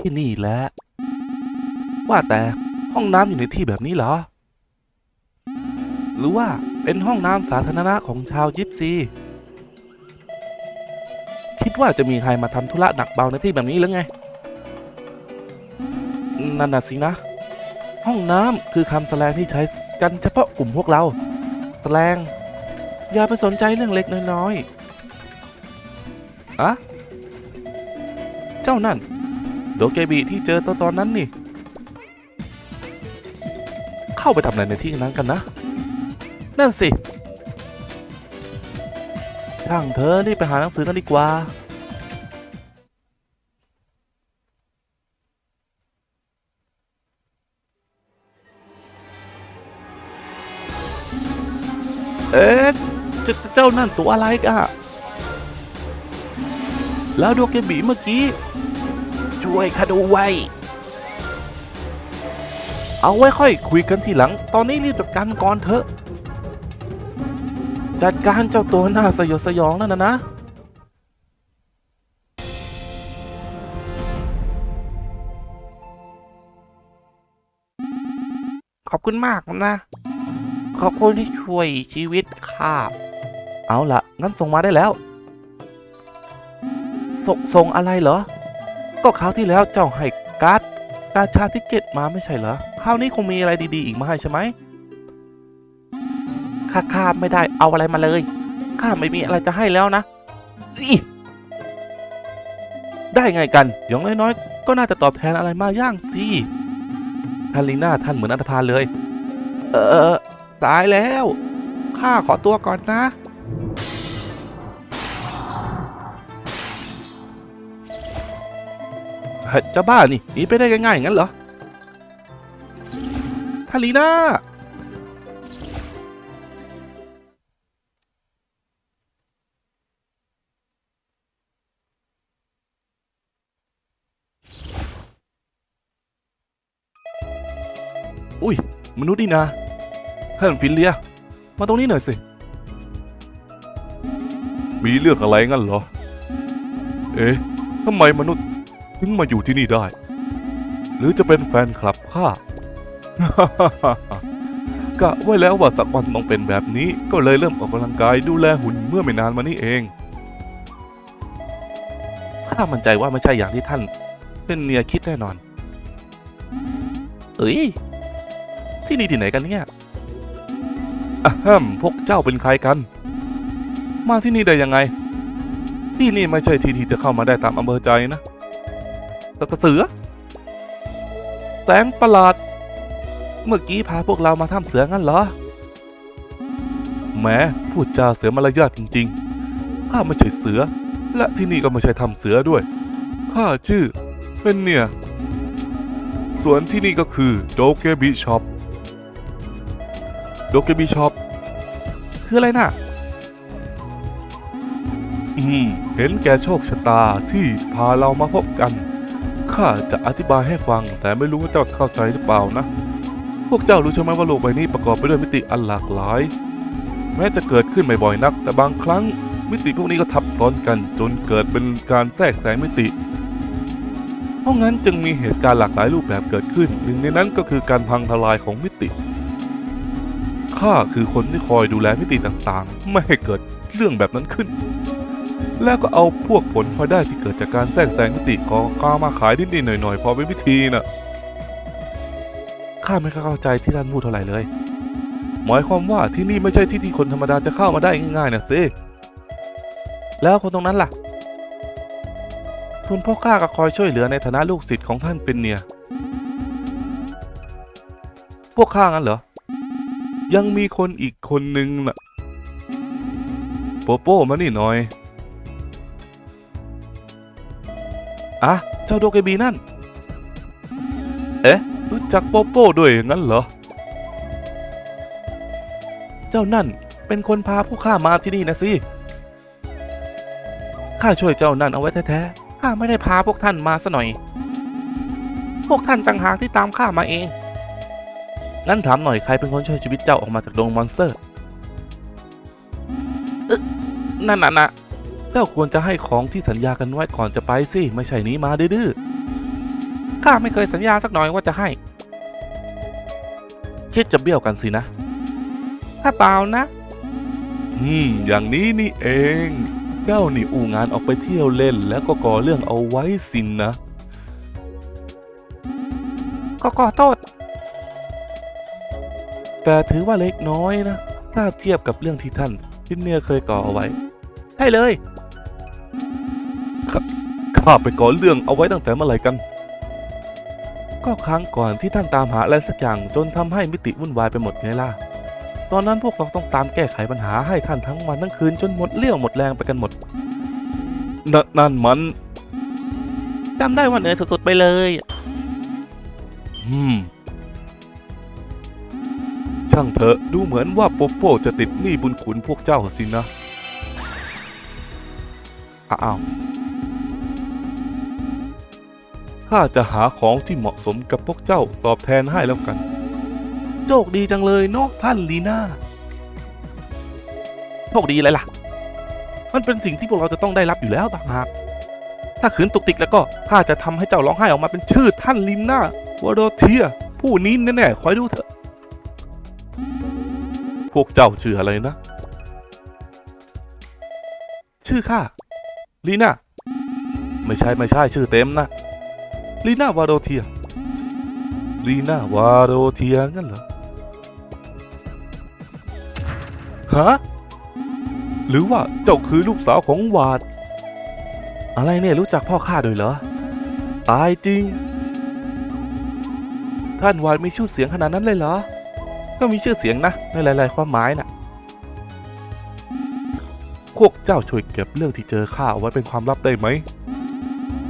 ที่นี่แหละ ว่าแต่ห้องน้ำอยู่ในที่แบบนี้เหรอ หรือว่าเป็นห้องน้ำสาธารณะของชาวยิปซี คิดว่าจะมีใครมาทำธุระหนักเบาในที่แบบนี้หรือไง นั่นน่ะสินะ ห้องน้ำคือคำแสลงที่ใช้กันเฉพาะกลุ่มพวกเราแสลงอย่าไปสนใจเรื่องเล็กน้อยๆอะเจ้านั่น โดเกบิที่เจอตอนตอนนั้นนี่ เข้าไปทำอะไรในที่นั้นกันนะ นั่นสิ ช่างเธอรีบไปหาหนังสือกันดีกว่าเอ๊ะเจาเจ้านั่นตัวอะไรกะแล้วโดเกบิเมื่อกี้ ช่วยข้าดูไว้เอาไว้ค่อยคุยกันทีหลัง ตอนนี้รีบจัดการก่อนเถอะ จัดการเจ้าตัวหน้าสยดสยองนั่นนะนะขอบคุณมากนะ ขอบคุณที่ช่วยชีวิตข้า เอาละงั้นส่งมาได้แล้ว ส่งส่งอะไรเหรอ ก็คราวที่แล้วเจ้าให้การ์ดกาชาติเกตมาไม่ใช่เหรอ คราวนี้คงมีอะไรดีๆ อีกมาให้ใช่ไหมข้าข้าไม่ได้เอาอะไรมาเลย ข้าไม่มีอะไรจะให้แล้วนะอิได้ไงกัน อย่างน้อยๆ ก็น่าจะตอบแทนอะไรมาย่างสิท่านลีน่าท่านเหมือนอันธพาลเลย เออ ตายแล้ว ข้าขอตัวก่อนนะ จ้าบ้านี่หนีไปได้ง่ายๆอย่างนั้นเหรอทาลีน่าอุ้ย มนุษย์นี่นะท่านฟินเลีย มาตรงนี้หน่อยสิ มีเรื่องอะไรงั้นเหรอ เอ๊ะทำไมมนุษย์ ถึงมาอยู่ที่นี่ได้ หรือจะเป็นแฟนคลับข้ากะไว้แล้วว่าสักวันต้องเป็นแบบนี้ก็เลยเริ่มออกกำลังกายดูแลหุ่นเมื่อไม่นานมานี้เองข้ามั่นใจว่าไม่ใช่อย่างที่ท่าน เป็นเนียคิดแน่นอน เอ้ย ที่นี่ที่ไหนกันเนี่ยอะฮัมพวกเจ้าเป็นใครกัน มาที่นี่ได้ยังไง ที่นี่ไม่ใช่ที่ที่จะเข้ามาได้ตามอำเภอใจนะตะ เสือแสงประหลาด เมื่อกี้พาพวกเรามาถ้ำเสืองั้นเหรอแหม้พูดจาเสือมารยาทจริงๆ ข้าไม่ใช่เสือ และที่นี่ก็ไม่ใช่ถ้ำเสือด้วย ข้าชื่อ เป็นเนี่ยส่วนที่นี่ก็คือโดเกบิช็อป โดเกบิช็อปคืออะไรน่ะอืม เห็นแก่โชคชะตาที่พาเรามาพบกัน ข้าจะอธิบายให้ฟัง แต่ไม่รู้ว่าเจ้าเข้าใจหรือเปล่านะ พวกเจ้ารู้ใช่ไหมว่าโลกใบนี้ประกอบไปด้วยมิติอันหลากหลาย แม้จะเกิดขึ้นบ่อยๆนัก แต่บางครั้งมิติพวกนี้ก็ทับซ้อนกันจนเกิดเป็นการแทรกแซงมิติ เพราะงั้นจึงมีเหตุการณ์หลากหลายรูปแบบเกิดขึ้น หนึ่งในนั้นก็คือการพังทลายของมิติ ข้าคือคนที่คอยดูแลมิติต่างๆ ไม่ให้เกิดเรื่องแบบนั้นขึ้น แล้วก็เอาพวกผลพลอยได้ที่เกิดจากการแทรกแซงมิติของกามาขายนิดๆหน่อยๆ พอเป็นวิธีน่ะข้าไม่เข้าใจที่ท่านพูดเท่าไหร่เลย หมายความว่าที่นี่ไม่ใช่ที่ที่คนธรรมดาจะเข้ามาได้ง่ายๆนะสิแล้วคนตรงนั้นล่ะ คุณพ่อข้าก็คอยช่วยเหลือในฐานะลูกศิษย์ของท่านเป็นเนี่ย พวกข้างั้นเหรอ ยังมีคนอีกคนนึงน่ะโปโป้มานี่หน่อย อะ เจ้าโดเกบีนั่น เอ๊ะ รู้จักโปโป้ด้วยอย่างนั้นเหรอ เจ้านั่นเป็นคนพาพวกข้ามาที่นี่นะสิ ข้าช่วยเจ้านั่นเอาไว้แท้ๆ ข้าไม่ได้พาพวกท่านมาซะหน่อย พวกท่านต่างหากที่ตามข้ามาเอง งั้นถามหน่อยใครเป็นคนช่วยชีวิตเจ้าออกมาจากดงมอนสเตอร์เอ๊ะนั่นน่ะนะเจ้าควรจะให้ของที่สัญญากันไว้ก่อนจะไปสิ ไม่ใช่หนี้มาดื้อข้าไม่เคยสัญญาสักหน่อยว่าจะให้ คิดจะเบี้ยวกันสินะ ถ้าเปล่านะ อืม อย่างนี้นี่เอง เจ้านี่อูงานออกไปเที่ยวเล่น แล้วก็ก่อเรื่องเอาไว้สินนะ ก็ขอโทษ แต่ถือว่าเล็กน้อยนะ ถ้าเทียบกับเรื่องที่ท่านพินเนียเคยก่อเอาไว้ใช่เลยข้า ข้าไปก่อเรื่องเอาไว้ตั้งแต่เมื่อไหร่กัน ก็ครั้งก่อนที่ท่านตามหาอะไรสักอย่างจนทำให้มิติวุ่นวายไปหมดไงล่ะ ตอนนั้นพวกเราต้องตามแก้ไขปัญหาให้ท่านทั้งวันทั้งคืนจนหมดเรี่ยวหมดแรงไปกันหมดนนนั่นมันจำได้ว่าเหนื่อยสุดๆไปเลยอืมช่างเถอะดูเหมือนว่าโปโป้จะติดหนี้บุญคุณพวกเจ้าสินะ อ้าว ข้าจะหาของที่เหมาะสมกับพวกเจ้าตอบแทนให้แล้วกัน โชคดีจังเลยเนาะท่านลีน่าโชคดีอะไรล่ะ มันเป็นสิ่งที่พวกเราจะต้องได้รับอยู่แล้วต่างหากถ้าขืนตุกติกแล้วก็ข้าจะทำให้เจ้าร้องไห้ออกมาเป็นชื่อท่านลีน่าวอโดเทีย ผู้นี้แน่ๆคอยดูเถอะ พวกเจ้าชื่ออะไรนะ ชื่อข้าลีน่าไม่ใช่ไม่ใช่ชื่อเต็มนะ ลีน่าวาโดเทียลีน่าวาโดเทียงั้นเหรอ ฮะ หรือว่าเจ้าคือลูกสาวของวาด อะไรเนี่ยรู้จักพ่อข้าด้วยเหรอ ตายจริง ท่านวาดมีชื่อเสียงขนาดนั้นเลยเหรอ ก็มีชื่อเสียงนะ ในหลาย ๆ ความหมายน่ะพวกเจ้าช่วยเก็บเรื่องที่เจอข้าเอาไว้เป็นความลับได้ไหม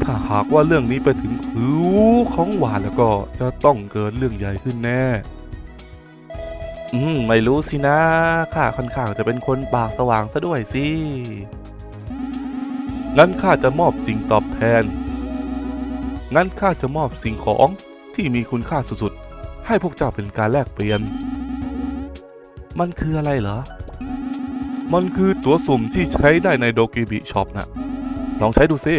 ถ้าหากว่าเรื่องนี้ไปถึงหูของหวานแล้วก็จะต้องเกิดเรื่องใหญ่ขึ้นแน่ อืม ไม่รู้สินะ ข้าค่อนข้างจะเป็นคนปากสว่างซะด้วยสิ งั้นข้าจะมอบสิ่งตอบแทน งั้นข้าจะมอบสิ่งของที่มีคุณค่าสุดๆ ให้พวกเจ้าเป็นการแลกเปลี่ยน มันคืออะไรเหรอ มันคือตัวสุ่มที่ใช้ได้ในโดเกบิช็อปนะ ลองใช้ดูสิ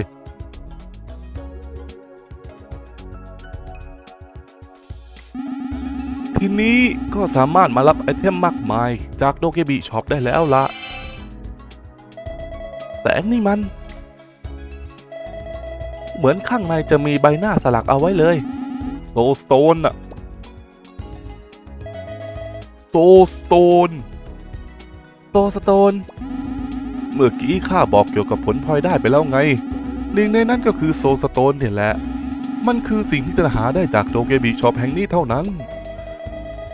ทีนี้ก็สามารถมารับไอเทมมากมาย จากโดเกบิช็อปได้แล้วละแสงนี่มัน เหมือนข้างในจะมีใบหน้าสลักเอาไว้เลยโซสโตนอะโซสโตนโซสโตน เมื่อกี้ข้าบอกเกี่ยวกับผลพลอยได้ไปแล้วไงหนึ่งในนั้นก็คือโซสโตนเนี่ยแหละ มันคือสิ่งที่จะหาได้จากโดเกบิช็อปแห่งนี้เท่านั้น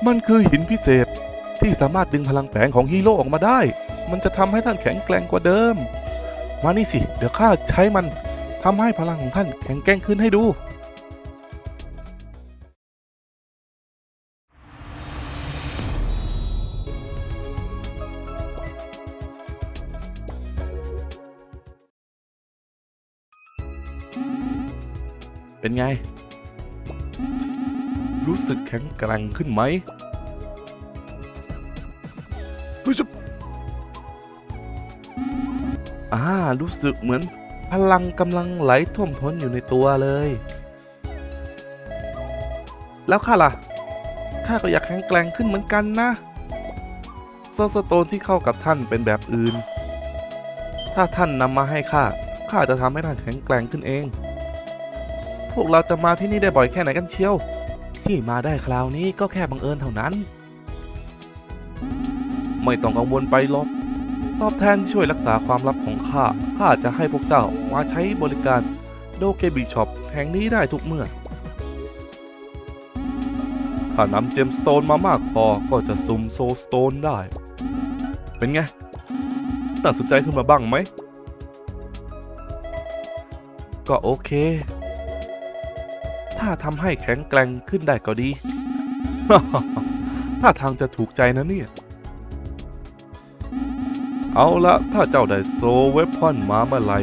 มันคือหินพิเศษ ที่สามารถดึงพลังแฝงของฮีโร่ออกมาได้ มันจะทำให้ท่านแข็งแกร่งกว่าเดิม มานี่สิ เดี๋ยวข้าใช้มันทำให้พลังของท่านแข็งแกร่งขึ้นให้ดูเป็นไง รู้สึกแข็งแกร่งขึ้นไหม อ่ารู้สึกเหมือนพลังกำลังไหลท่วมท้นอยู่ในตัวเลย แล้วข้าล่ะข้าก็อยากแข็งแกร่งขึ้นเหมือนกันนะโซสโตนที่เข้ากับท่านเป็นแบบอื่น ถ้าท่านนำมาให้ข้าข้าจะทำให้ท่านแข็งแกร่งขึ้นเอง พวกเราจะมาที่นี่ได้บ่อยแค่ไหนกันเชียว ที่มาได้คราวนี้ก็แค่บังเอิญเท่านั้น ไม่ต้องกังวลไปหรอก ตอบแทนช่วยรักษาความลับของข้า ข้าจะให้พวกเจ้ามาใช้บริการโดเกบิช็อปแห่งนี้ได้ทุกเมื่อ ถ้านำเจมสโตนมามากพอก็จะซุ่มโซสโตนได้ เป็นไง น่าสนใจขึ้นมาบ้างไหม ก็โอเค ถ้าทำให้แข็งแกร่งขึ้นได้ก็ดี ถ้าทางจะถูกใจนะเนี่ย เอาละถ้าเจ้าได้โซเวพอนมาเมื่อไหร่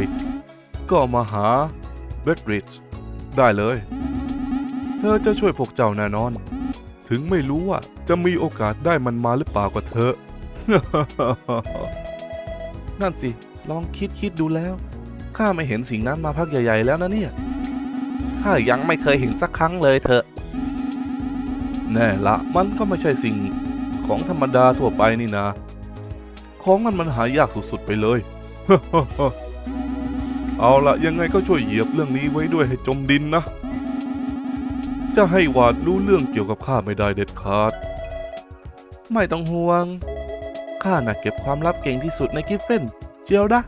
ก็มาหาเบดริดจ์ได้เลย เธอจะช่วยพวกเจ้าแน่นอน ถึงไม่รู้ว่าจะมีโอกาสได้มันมาหรือเปล่าก็เถอะ นั่นสิ ลองคิดคิดดูแล้ว ข้าไม่เห็นสิ่งนั้นมาพักใหญ่ ๆ แล้วนะเนี่ย ข้ายังไม่เคยเห็นสักครั้งเลยเถอะ แน่ละ มันก็ไม่ใช่สิ่งของธรรมดาทั่วไปนี่นะ ของมันมันหายากสุดๆไปเลย เอาละยังไงก็ช่วยเหยียบเรื่องนี้ไว้ด้วยให้จมดินนะ จะให้วาดรู้เรื่องเกี่ยวกับข้าไม่ได้เด็ดขาด ไม่ต้องห่วง ข้าน่ะเก็บความลับเก่งที่สุดในกิฟเฟนเจียวนะ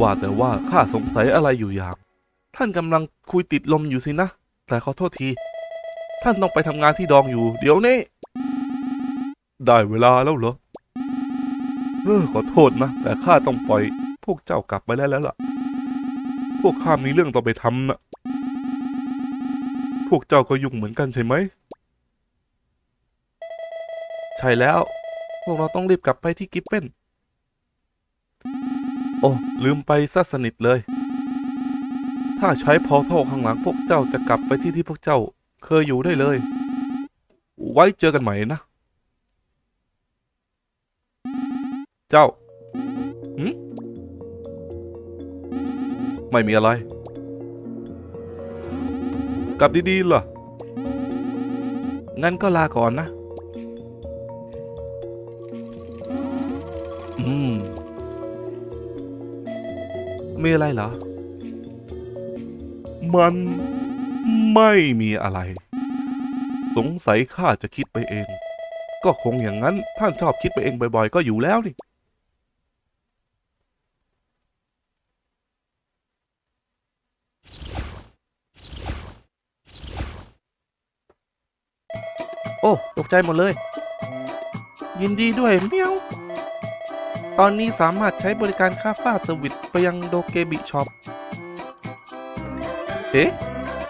ว่าแต่ว่าข้าสงสัยอะไรอยู่อย่าง ท่านกำลังคุยติดลมอยู่สินะ แต่ขอโทษที ท่านต้องไปทำงานที่ดองอยู่ เดี๋ยวนี้ ได้เวลาแล้วเหรอ เออขอโทษนะ แต่ข้าต้องปล่อย พวกเจ้ากลับไปแล้วแล้วล่ะ พวกข้ามีเรื่องต้องไปทำนะ พวกเจ้าก็ยุ่งเหมือนกันใช่ไหม ใช่แล้ว พวกเราต้องรีบกลับไปที่กิฟเฟนโอ้ ลืมไปซะสนิทเลย ถ้าใช้พอท่ข้างหลังพวกเจ้าจะกลับไปที่ที่พวกเจ้าเคยอยู่ได้เลย ไว้เจอกันใหม่นะ เจ้าหืมไม่มีอะไร กลับดีๆล่ะงั้นก็ลาก่อนนะ อืม มีอะไรเหรอ มันไม่มีอะไร สงสัยข้าจะคิดไปเอง ก็คงอย่างนั้น ท่านชอบคิดไปเองบ่อยๆ ก็อยู่แล้วนี่ โอ้ ตกใจหมดเลย ยินดีด้วยเมียว ตอนนี้สามารถใช้บริการค่าฟ้าสวิตไปยังโดเกบิช็อป เอ๊ะ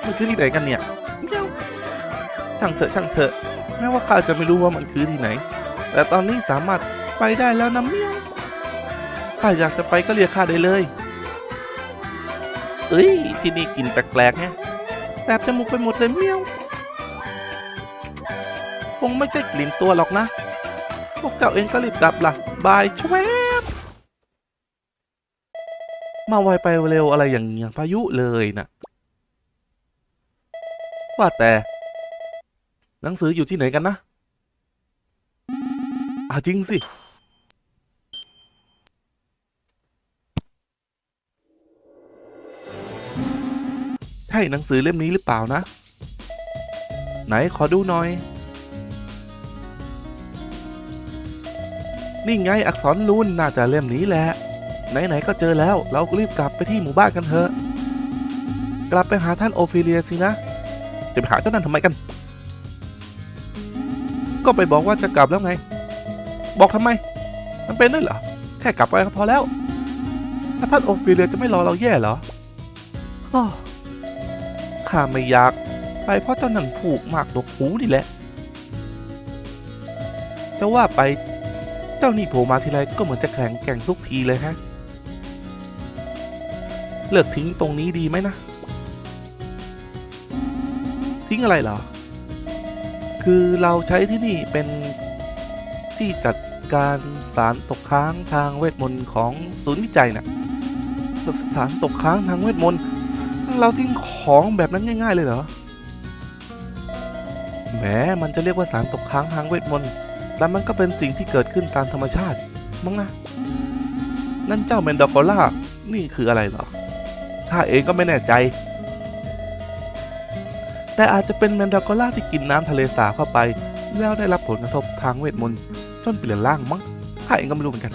มันคือที่ไหนกันเนี่ยเมียวช่างเถอะช่างเถอะ แม้ว่าข้าจะไม่รู้ว่ามันคือที่ไหน แต่ตอนนี้สามารถไปได้แล้วนะเมียวถ้าอยากจะไปก็เรียกข้าได้เลย เอ้ย ที่นี่กลิ่นแปลกๆไงแสบจมูกไปหมดเลยเมียว งไม่ใช่กลิ่นตัวหรอกนะ พวกเจ้าเองก็รีบกลับล่ะ บายชวบมาไวไปเร็วอะไรอย่างเงี้ยพายุเลยนะว่าแต่ หนังสืออยู่ที่ไหนกันนะอะจริงสิ ใช่หนังสือเล่มนี้หรือเปล่านะ ไหนขอดูหน่อย นี่ไงอักษรลูนน่าจะเล่มนี้แหละ ไหนๆก็เจอแล้ว เรารีบกลับไปที่หมู่บ้านกันเถอะ กลับไปหาท่านโอฟิเลียสินะ จะไปหาเจ้านั่นทำไมกัน ก็ไปบอกว่าจะกลับแล้วไง บอกทำไม มันเป็นด้วยเหรอ แค่กลับไปก็พอแล้ว ถ้าท่านโอฟิเลียจะไม่รอเราแย่เหรออ้อข้าไม่อยาก ไปเพราะเจ้านังผูกมากดกหูนี่แหละ จะว่าไป จ้านี่โผล่มาทีไรก็เหมือนจะแข็งแกร่งทุกทีเลยฮะ เลิกทิ้งตรงนี้ดีไหมนะ ทิ้งอะไรเหรอ คือเราใช้ที่นี่เป็นที่จัดการสารตกค้างทางเวทมนต์ของศูนย์วิจัยนะ่ะสารตกค้างทางเวทมนต์เราทิ้งของแบบนั้นง่าย ๆ เลยเหรอ แหม มันจะเรียกว่าสารตกค้างทางเวทมนต์ แต่มันก็เป็นสิ่งที่เกิดขึ้นตามธรรมชาติมั้งนะ นั่นเจ้าเมนดอกอล่า นี่คืออะไรเหรอ ข้าเองก็ไม่แน่ใจ แต่อาจจะเป็นแมนดากอล่าที่กินน้ำทะเลสาบเข้าไป แล้วได้รับผลกระทบทางเวทมนต์จนเปลี่ยนร่างมั้ง ข้าเองก็ไม่รู้เหมือนกัน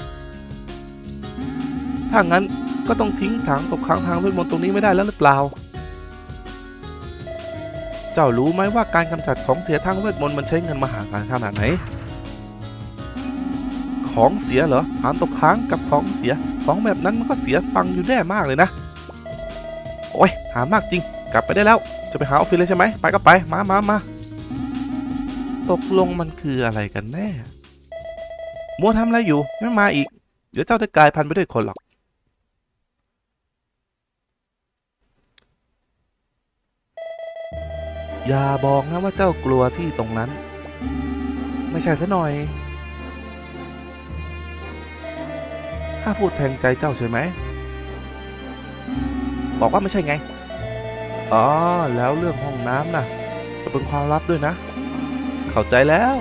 ถ้างั้นก็ต้องทิ้งถังตกค้างทางเวทมนต์ตรงนี้ไม่ได้แล้วหรือเปล่า เจ้ารู้ไหมว่าการกำจัดของเสียทางเวทมนต์มันใช้เงินมหาศาลขนาดไหน ของเสียเหรอหารตกค้างกับของเสีย ของแบบนั้นมันก็เสียฟังอยู่แย่มากเลยนะ โอ้ยหามากจริง กลับไปได้แล้ว จะไปหาออฟฟิศเลยใช่ไหม ไปก็ไป มามามาตกลงมันคืออะไรกันแน่ มัวทำอะไรอยู่ ไม่มาอีก เดี๋ยวเจ้าจะกลายพันธุ์ไปด้วยคนหรอก อย่าบอกนะว่าเจ้ากลัวที่ตรงนั้น ไม่ใช่ซะหน่อย ข้าพูดแทงใจเจ้าใช่ไหม บอกว่าไม่ใช่ไง อ๋อ แล้วเรื่องห้องน้ำน่ะ จะเป็นความลับด้วยนะ เข้าใจแล้ว